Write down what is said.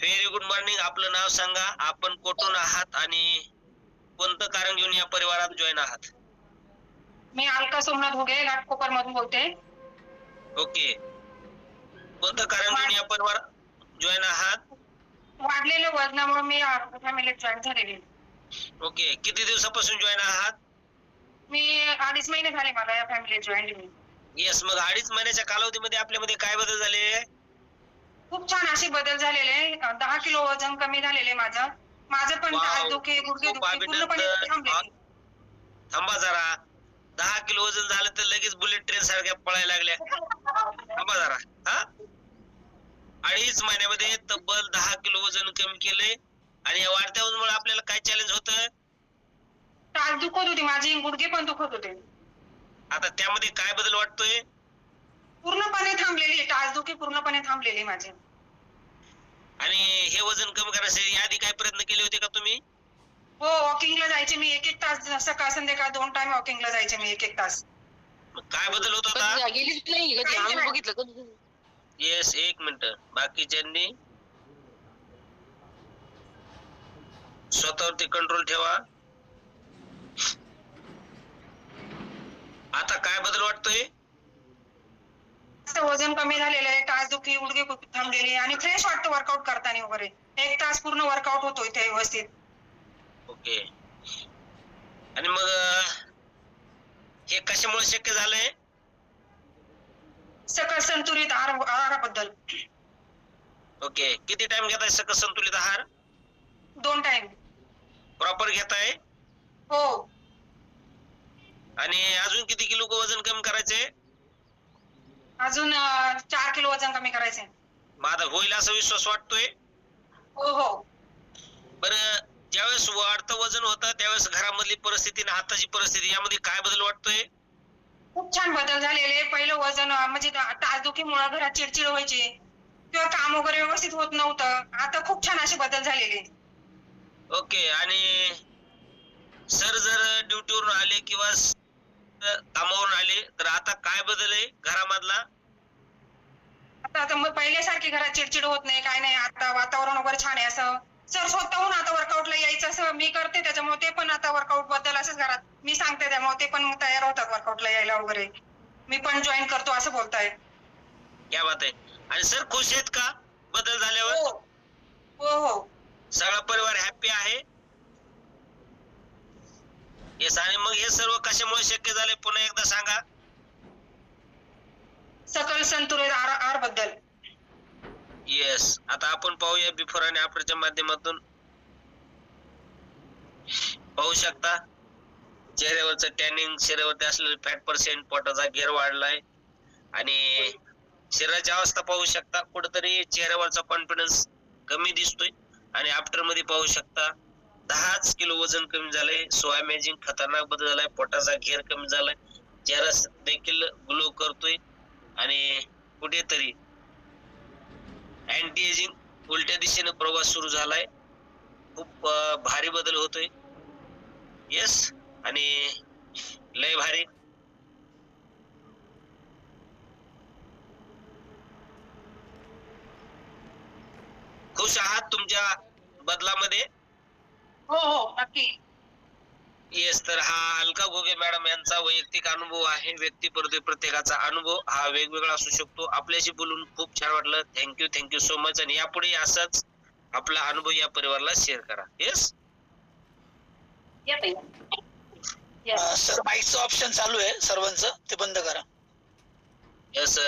Very good morning आपलं नाव सांगा. आपण कुठून आहात आणि कोणतं कारण घेऊन या परिवारात जॉईन आहात? मी अलका सोमनाथ घुगे घाटकोपर मधून बोलते. ओके कोणतं कारण घेऊन या परिवारात जॉईन आहात? वाढलेल्या वजनामुळे मी फॅमिलीत जॉईन झालेली. ओके किती दिवसापासून जॉईन आहात? मी अडीच महिने झाले मला या फॅमिलीत जॉईन येस मग अडीच महिन्याच्या कालावधीमध्ये आपल्यामध्ये काय बदल झाले? खूप छान असे बदल झालेले दहा किलो वजन कमी झालेले माझं. माझं पण. टाळ दुखे गुडघे दुखी पूर्णपणे थांबा जरा. दहा किलो वजन झालं तर लगेच बुलेट ट्रेन सारख्या पळायला लागल्या. थांबा जरा. हा? अडीच महिन्यामध्ये तब्बल दहा किलो वजन कमी केलंय आणि या वाढत्या वजनामुळे आपल्याला काय चॅलेंज होतं? दुखत होती माझी. गुडघे पण दुखत होते. आता त्यामध्ये काय बदल वाटतोय? पूर्णपणे थांबलेली टाळ दुखी पूर्णपणे थांबलेली माझी. आणि हे वजन कमी करण्यासाठी आधी काय प्रयत्न केले होते का तुम्ही? हो वॉकिंगला जायचे मी एक एक तास सकाळ संध्याकाळ दोन टाइम वॉकिंगला जायचे मी एक एक तास. मग काय बदल होत होता? कधी गेलीच नाही कधी काहीच आम्ही नाही. बघितलं कधी येस एक मिनिट बाकीच्यांनी? स्वतःवरती कंट्रोल ठेवा. आता काय बदल वाटतोय? वजन कमी झालेलं आहे टाच दुखी खूप थांबलेली आणि फ्रेश वाटतं वर्कआउट करताना वगैरे. एक तास पूर्ण वर्कआउट होतो इथे व्यवस्थित. ओके. आणि मग हे कशामुळे शक्य झालंय? सकल संतुलित आहार आहाराबद्दल. ओके. किती टाइम घेताय सकस संतुलित आहार? दोन टाइम प्रॉपर घेताय? हो. आणि अजून किती किलो वजन कमी करायचंय? अजून अं, चार किलो वजन कमी करायचे माझा होईल असा विश्वास वाटतोय? हो हो. बरं ज्यावेळेस वाढतं वजन होतं त्यावेळेस घरामधली परिस्थिती आणि आताची परिस्थिती यामध्ये काय बदल वाटतोय? खूप छान बदल झालेले. पहिलं वजन अं, म्हणजे टाचदुखीमुळे घरात चिडचिड व्हायची किंवा काम वगैरे व्यवस्थित होत नव्हतं. आता खूप छान असे बदल झालेले. ओके आणि सर जर ड्युटीवरून आले किंवा कामावरून आले. तर आता काय बदल आहे घरामधला? आता आता मग पहिल्यासारखी घरात चिडचिड होत नाही काय नाही. आता वातावरण वगैरे छान आहे असं. सर स्वतःहून आता वर्कआउटला यायचं असं मी करते त्याच्यामुळे ते पण आता वर्कआउटबद्दल असंच घरात मी सांगते त्यामुळे ते पण तयार होतात वर्कआउटला यायला वगैरे. मी पण जॉईन करतो असं बोलताय या बात आहे. आणि सर खुश आहेत का बदल झाल्यावर? हो हो सगळा परिवार हॅपी आहे येस आणि मग हे सर्व कशामुळे शक्य झाले पुन्हा एकदा सांगा. सकल संतुलित आहार आहारबद्दल. येस आता आपण पाहूया बिफोर आणि आफ्टरच्या माध्यमातून. पाहू शकता चेहऱ्यावरचं टॅनिंग शरीरावरती असलेलं फॅट पर्सेंट पोटाचा घेर वाढलाय. आणि शरीराची अवस्था पाहू शकता कुठेतरी चेहऱ्यावरचा कॉन्फिडन्स कमी दिसतोय. आणि आफ्टरमध्ये पाहू शकता दहाच किलो वजन कमी झालंय. सोयामेजिंग खतरनाक बदल झालाय. पोटाचा घेर कमी झालाय. चेहरा देखील ग्लो करतोय. आणि कुठेतरी अँटी एजिंग उलट्या दिशेने प्रवास सुरू झालाय. खूप भारी बदल होतोय. येस आणि लय भारी. खुश आहात तुमच्या बदलामध्ये? हो हो नक्की. येस तर हा अलका घोगे मॅडम यांचा वैयक्तिक अनुभव आहे. व्यक्ती परत प्रत्येकाचा अनुभव हा वेगवेगळा असू शकतो. आपल्याशी बोलून खूप छान वाटलं. थँक्यू थँक्यू सो मच आणि यापुढे असाच आपला अनुभव या परिवाराला शेअर करा. येस सर माईकचं ऑप्शन चालू आहे. सर्वांचं. ते बंद करा. येस